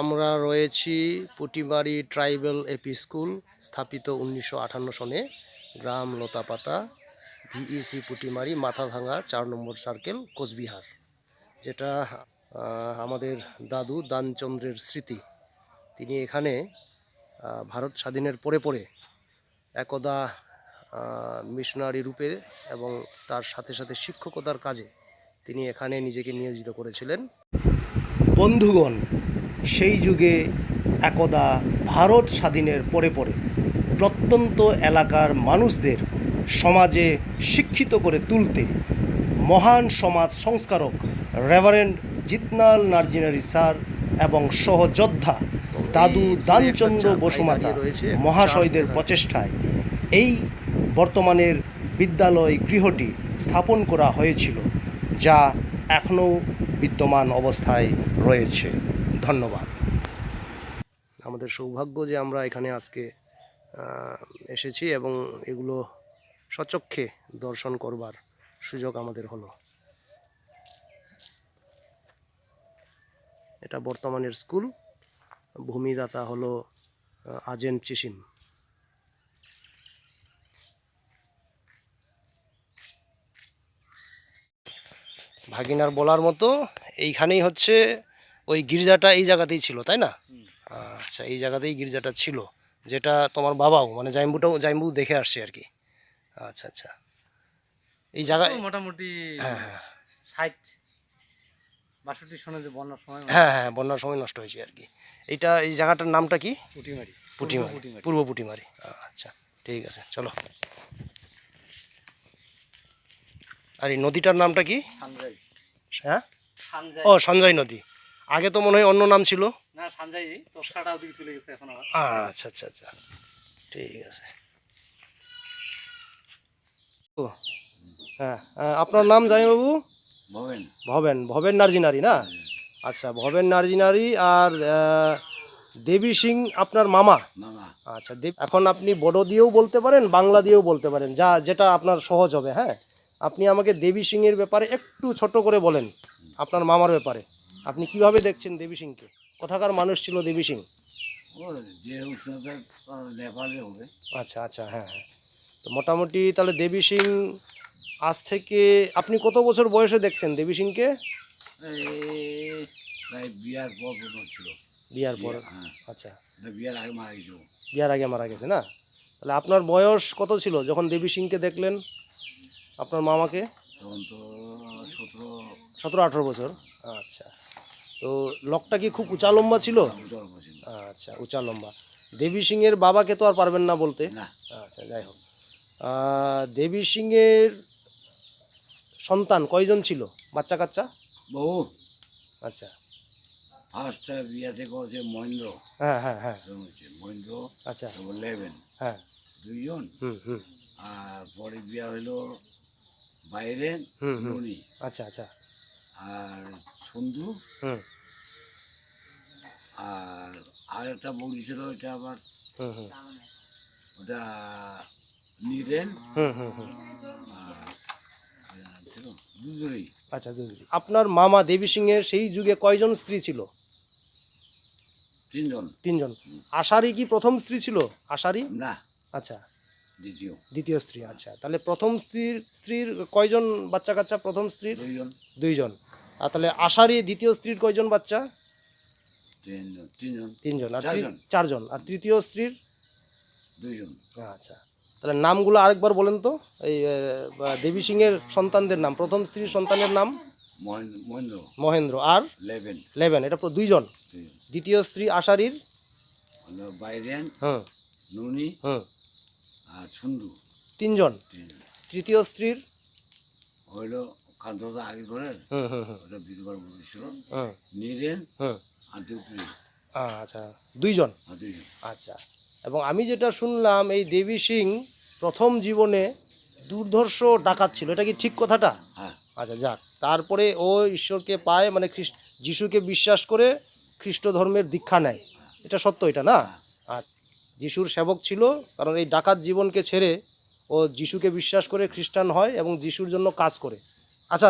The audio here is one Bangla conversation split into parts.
আমরা রয়েছি পুটিমারি ট্রাইবেল এপি স্কুল, স্থাপিত উনিশশো আটান্ন সনে, গ্রাম লতাপাতা, ভিইসি পুটিমারি, মাথাভাঙা, চার নম্বর সার্কেল, কোচবিহার, যেটা আমাদের দাদু দানচন্দ্রের স্মৃতি। তিনি এখানে ভারত স্বাধীনের পরে পরে একদা মিশনারি রূপে এবং তার সাথে সাথে শিক্ষকতার কাজে তিনি এখানে নিজেকে নিয়োজিত করেছিলেন। বন্ধুগণ সেই যুগে একদা ভারত স্বাধীনের পরে পরে প্রত্যন্ত এলাকার মানুষদের সমাজে শিক্ষিত করে তুলতে মহান সমাজ সংস্কারক রেভারেন্ড জিতনাল নার্জিনারি স্যার এবং সহযোদ্ধা দাদু দানচন্দ্র বসুমাতা মহাশয়দের প্রচেষ্টায় এই বর্তমানের বিদ্যালয় গৃহটি স্থাপন করা হয়েছিল, যা এখনও বিদ্যমান অবস্থায় রয়েছে। ধন্যবাদ। আমাদের সৌভাগ্য যে আমরা এখানে আজকে এসেছি এবং এগুলো সচক্ষে দর্শন করবার সুযোগ আমাদের হলো। এটা বর্তমানের স্কুল, ভূমিদাতা হলো আজেন চিসিম ভাগিনার বলার মতো এইখানেই হচ্ছে ওই গির্জাটা এই জায়গাতেই ছিল তাই না? আচ্ছা এই জায়গাতেই গির্জাটা ছিল যেটা তোমার বাবাও মানে জাইম্বুটাও জাইম্বু দেখে আসছে আর কি। আচ্ছা আচ্ছা। এই জায়গায় মোটামুটি হ্যাঁ হ্যাঁ। ষাট বাষট্টি সনে বন্যার সময় হ্যাঁ। হ্যাঁ বন্যার সময় নষ্ট হয়েছে আর কি। এইটা এই জায়গাটার নামটা কি? পুটিমারি। পুটিমারি পুটিমারি। পূর্ব পুটিমারি। আচ্ছা ঠিক আছে চলো। আর এই নদীটার নামটা কি? হ্যাঁ? ও সঞ্জয় নদী। আগে তো মনে হয় অন্য নাম ছিল। না সানজাই তোষকাটা ওদিকে চলে গেছে এখন আচ্ছা আচ্ছা আচ্ছা। ঠিক আছে। ও হ্যাঁ আপনার নাম জামাইবাবু? ভবেন। ভবেন ভবেন নার্জিনারি না? আচ্ছা ভবেন নার্জিনারি আর দেবী সিং আপনার মামা? মামা। আচ্ছা দেব এখন আপনি বড় দিয়েও বলতে পারেন বাংলা দিয়েও বলতে পারেন যা যেটা আপনার সহজ হবে হ্যাঁ? আপনি আমাকে দেবী সিংয়ের ব্যাপারে একটু ছোট করে বলেন আপনার মামার ব্যাপারে। আপনি কীভাবে দেখছেন দেবী সিংকে? কোথাকার মানুষ ছিল দেবী সিং? যে উষ্ণতা নেপালে হবে। আচ্ছা আচ্ছা হ্যাঁ হ্যাঁ। তো মোটামুটি তাহলে দেবী সিং আজ থেকে আপনি কত বছর বয়সে দেখছেন দেবী সিংকে? প্রায় বিয়ার পর ছিল। বিয়ার পর? হ্যাঁ। আচ্ছা। বিয়ার আগে মারা গেছিল। বিয়ার আগে মারা গেছে না? তাহলে আপনার বয়স কত ছিল যখন দেবী সিংকে দেখলেন আপনার মামাকে? তখন তো সতেরো সতেরো আঠেরো বছর। আচ্ছা। তো লকটা কি খুব উঁচা লম্বা ছিল? আচ্ছা উঁচা লম্বা। দেবী সিংয়ের বাবাকে তো আর পারবেন না বলতে? আচ্ছা যাই হোক। দেবী সিংয়ের সন্তান কয়জন ছিল? বাচ্চা কাচ্চা? বহু। আচ্ছা। ফার্স্ট বিয়াতে করেছে মহেন্দ্র। হ্যাঁ হ্যাঁ হ্যাঁ। মহেন্দ্র আচ্ছা। লেভেন হ্যাঁ। দুইজন। হুম হুম। আর পরে বিয়া হলো বাইরে। আচ্ছা আচ্ছা। আর সন্ধু হুম। আর আর একটা বৌদি ছিল ওইটা আবার ওটা নিরেন। আচ্ছা আপনার মামা দেবী সিংয়ের সেই যুগে কয়জন স্ত্রী ছিল? তিনজন। তিনজন। আশারি কি প্রথম স্ত্রী ছিল? আশারি না। আচ্ছা। দ্বিতীয়। দ্বিতীয় স্ত্রী আচ্ছা। তাহলে প্রথম স্ত্রীর স্ত্রীর কয়জন বাচ্চা কাচ্চা প্রথম স্ত্রীর? দুইজন। দুইজন। আর তাহলে আশারি দ্বিতীয় স্ত্রীর কয়জন বাচ্চা? তিনজন আর চারজন। আর তৃতীয় স্ত্রীর? দুইজন। আচ্ছা। তাহলে নামগুলো আরেকবার বলেন তো। এই দেবী সিংয়ের সন্তানদের নাম। প্রথম স্ত্রীর সন্তানের নাম? মহেন্দ্র। মহেন্দ্র। আর? লেভেন। লেভেন। এটা দুইজন। দ্বিতীয় স্ত্রী আশারির বাইরেন হুম। নুনি হুম। আর তিনজন। তিনজন। তৃতীয় স্ত্রীর? হইল আগে করে ওটা বিধবার বলেছিল আচ্ছা দুইজন? দুইজন। আচ্ছা এবং আমি যেটা শুনলাম এই দেবী সিং প্রথম জীবনে দুর্ধর্ষ ডাকাত ছিল। এটা কি ঠিক কথাটা? হ্যাঁ। আচ্ছা যাক তারপরে ও ঈশ্বরকে পায় মানে যিশুকে বিশ্বাস করে খ্রিস্ট ধর্মের দীক্ষা নেয়। এটা সত্য এটা না? আচ্ছা যিশুর সেবক ছিল কারণ এই ডাকাত জীবনকে ছেড়ে ও যিশুকে বিশ্বাস করে খ্রিস্টান হয় এবং যিশুর জন্য কাজ করে। আচ্ছা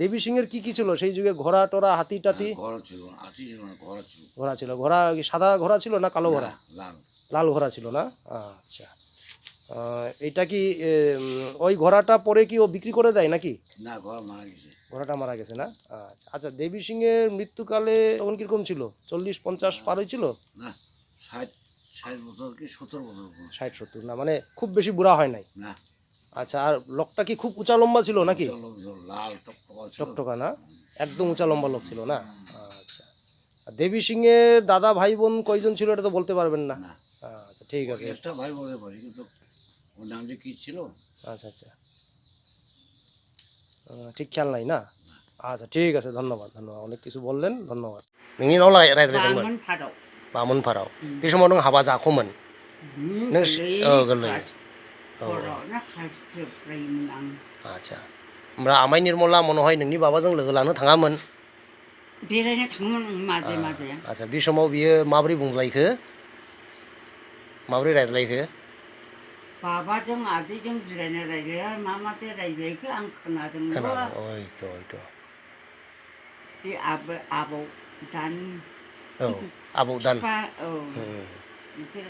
দেবী সিংহের কি কি ছিল? সেই যুগে ঘোড়া টোরা হাতি টাতি? ঘোড়া ছিল হাতি ছিল না ঘোড়া ছিল। ঘোড়া ছিল। ঘোড়া কি সাদা ঘোড়া ছিল না কালো ঘোড়া? লাল। লাল ঘোড়া ছিল না? আচ্ছা। এটা কি ওই ঘোড়াটা পরে কি ও বিক্রি করে দেয় নাকি? না ঘোড়া মারা গেছে। ঘোড়াটা মারা গেছে না? আচ্ছা। আচ্ছা দেবী সিংহের মৃত্যুকালে তখন কীরকম ছিল? চল্লিশ পঞ্চাশ পার হয়েছিল? না ষাট ষাট বছর কি সত্তর বছর ষাট সত্তর না মানে খুব বেশি বুড়া হয় নাই। না। আচ্ছা আর লোকটা কি খুব উঁচা লম্বা ছিল নাকি চলো চলো, লাল টকটকা ছিল টকটকা না একদম উঁচা লম্বা লোক ছিল না আচ্ছা আর দেবী সিংহের দাদা ভাই বোন কয়জন ছিল এটা তো বলতে পারবেন না না আচ্ছা ঠিক আছে একটা ভাই বলতে পারি কিন্তু ওর নাম যে কি ছিল আচ্ছা আচ্ছা আহ, ঠিক খেয়াল নাই না আচ্ছা ঠিক আছে ধন্যবাদ ধন্যবাদ অনেক কিছু বললেন ধন্যবাদ नोंनि नाव रायज्लायदोंमोन बामोन फादाव बामोनफाराव बे समाव नों हाबा जाख'मोन नों औ गोरलै औ बर'ना खास्ट्रोफ्रायोमोन आं आदसा ओमफ्राय आमाइ निर्मला मन'हाय नोंनि बाबाजों लोगो लानो थाङामोन बेरायनो थाङोमोन माजे माजे आदसा बे समाव बियो माबोरै बुंलायखो माबोरै रायज्लायखो बाबाजों आदैजों जिरायनो रायज्लाया मा माथो रायज्लायखो आं खोनादोंल' खोनादों ओइथ' ओइथ' बे आब आबौ दान औ आबौ दान बिफा औ उम, बिसोर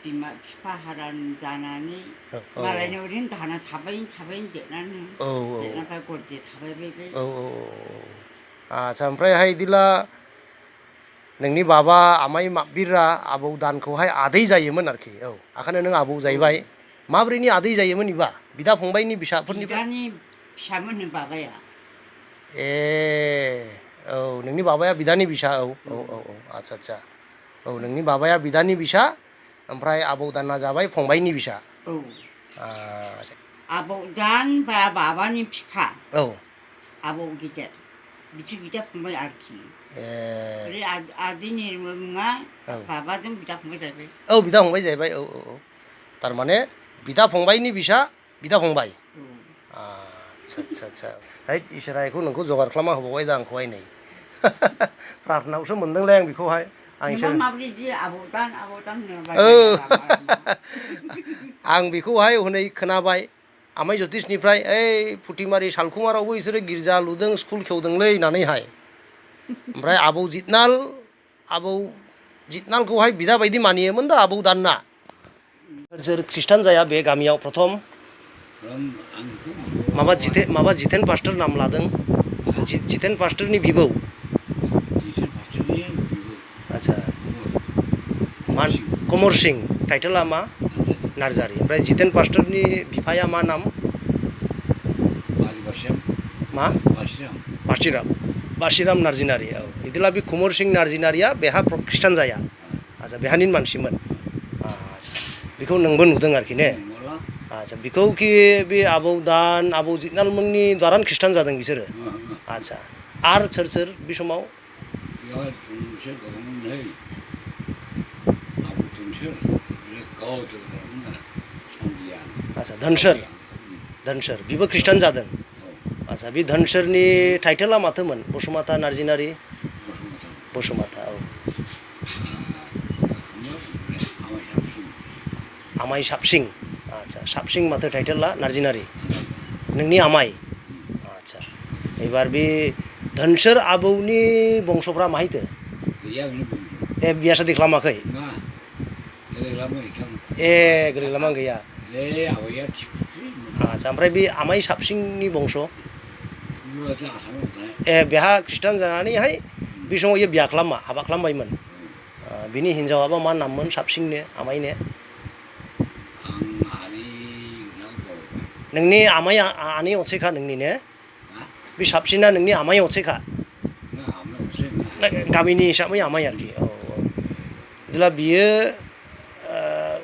बिमा बिफा हारान जानानै औ औ मालायनि ओरैनो दाना थाबायनो थाबायनो देरनानै औ औ देरनानै गरजे थाबाय बे औ औ आदसा ओमफ्रायहाय बिदिला नोंनि बाबा आमाइ माबिरा आबौ दानखौहाय आदै जायोमोन आरोखि औ ओंखायनो नों आबौ जाहैबाय माब्रैनि आदै जायोमोन इबा बिदा फंबाइनि फिसाफोरनिफ्राय बिदानि फिसामोन बाबाया ए औ नोंनि बाबाया बिदानि बिसा औ औ औ औ आदसा आदसा औ नोंनि बाबाया बिदानि बिसा ओमफ्राय आबौ दाना जाबाय फंबाइनि बिसा औ आदसा आबौ दान बा बाबानि बिफा औ आबौ गिदिर बिदि बिदा फंबाय आरोखि ए ओरै आद- आदैनि मुङा औ बाबाजों बिदा फंबाय जाहैबाय औ बिदा फंबाय जाहैबाय औ औ औ थारमाने बिदा फंबाइनि बिसा बिदा फंबाय औ आदसा आदसा आदसा है इसोरा बेखौ नोंखौ जगार खालामना होबावबाय दा आंखौहाय नै प्रार्थनायावसो मोनदोंलै आं बेखौहाय आं नोंबा इसोर माबोरै बिदि आबौ दान आबौ दान होनोबा औ। आं बेखौहाय हनै खोनाबाय आमाइ ज्योतिषनिफ्राय ओइ फुथिमारि सालकुमारावबो बिसोरो गिर्जा लुदों स्कुल खेवदोंलै होननानैहाय ओमफ्राय आबौ जितनाल आबौ जितनालखौहाय बिदा बायदि मानियोमोन दा आबौ दानना सोर ख्रिस्टान जाया बे गामियाव प्रथम ओम, आं बेखौ माबा जिते माबा जितेन पास्टर नाम लादों जि- जितेन पास्टरनि बिबौ जिसे फारसेनि बिबो आदसा मान कमर सिं टाइटेला मा नार्जारि ओमफ्राय जितेन पास्टरनि बिफाया मा नाम बारि बासियाम मा बासियाम बासिराम बासिराम नार्जिनारि औ बिदिब्ला बे कुमर सिं नार्जिनारिया बेहा प्र- ख्रिस्टान जाया आदसा बेहानि मानसिमोन आदसा बेखौ नोंबो नुदों आरोखि ने मला आदसा बेखौ कि बे आबौ दान आबौ जितनालमोननि द्वारानो ख्रिस्टान जादों बिसोरो आदसा आरो सोर सोर बे समाव बेयाव मोनसे दङमोन नै आबौ दोनसोर बे गावजों दङमोन संगिया आदसा धनसोर धनसोर बिबो ख्रिस्टान जादों आदसा बे धनसोरनि टाइटेला माथोमोन बसुमाता नार्जिनारि बसुमाता औ आमाइ साबसिं आदसा साबसिं माथो टाइटेला नार्जिनारि नोंनि आमाइ आदसा एबार बे धनसोर आबौनि बंसफ्रा माहायथो गैया बेनो बुंसो ए बिया सादि खालामाखै मा देलायलामो इखां ए गोरैलामा गैया बे आबैया थिखसै आदसा ओमफ्राय बे आमाइ साबसिंनि बंस बेबायदि आसामाव थानाय ए बेहा ख्रिस्टान जानानैहाय बे समाव इयो बिया खालामा हाबा खालामबायमोन आ, बिनि हिन्जावाबा मा नाममोन साबसिंनो आमाइनो आं आनै गोनां बावबाय नोंनि आमाइ आनै असेखा नोंनि ने मा बे साबसिना नोंनि आमाइ असेखा ना आमना असे ना, गामिनि हिसाबै आमाइ आरोखि औ औ बिदिब्ला बियो ओ,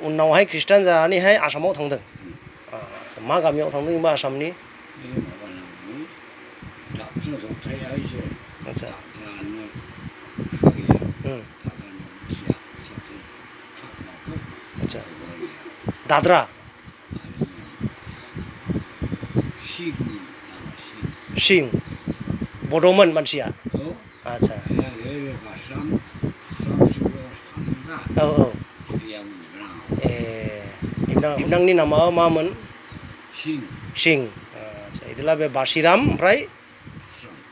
उनावहाय ख्रिस्टान जानानैहाय आसामाव थांदों आदसा मा गामियाव थांदों होनबा आसामनि बे माबा नांगौ दाबसे जथाया एसे आदसा दानो बिफा गैया उम, दानो थिया सासे थाखुमाखो आदसा दाद्रा सिगु नामा सिगु सिं बड'मोन मानसिया औ आदसा बे ओरै बास्राम सुस्राम सिगाव थांगा औ औ गैया मोनब्रा ए बिबनां बिबनांनि नामा मामोन सिं सिं बिदिब्ला बे बासिराम ओमफ्राय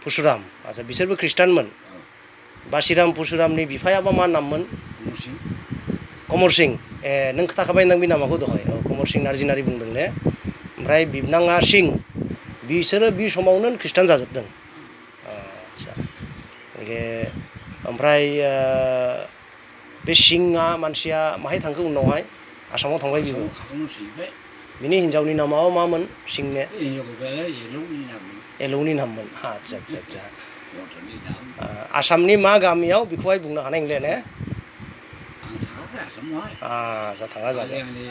पुसुराम आच्चा बिसोरबो ख्रिस्टानमोन बासिराम पुसुरामनि बिफायाबा मा नाममोन मुसिं कमर सिं ए नों खोथाखाबाय नों बे नामाखौ दहाय औ कमर सिं नार्जिनारि बुंदों ने ओमफ्राय बिबनाङा सिं बिसोरो बि समावनो ख्रिस्टान जाजोबदों आच्चा ए ओमफ्राय ओ, बे सिंआ मानसिया माहाय थांखो उनावहाय आसामाव थांबाय बिबो खालामनो सैबाय बिनि हिन्जावनि नामा मामोन सिंने हिनजावखौ येलौनि नाम एलौनि नाममोन आच्चा आच्चा आच्चा गथ'नि नाम आ, आसामनि मा गामियाव बेखौहाय बुंनो हानाय नंले ने आं थाङाखै आसामावहाय आच्चा थाङा खालि जाबाय आंनि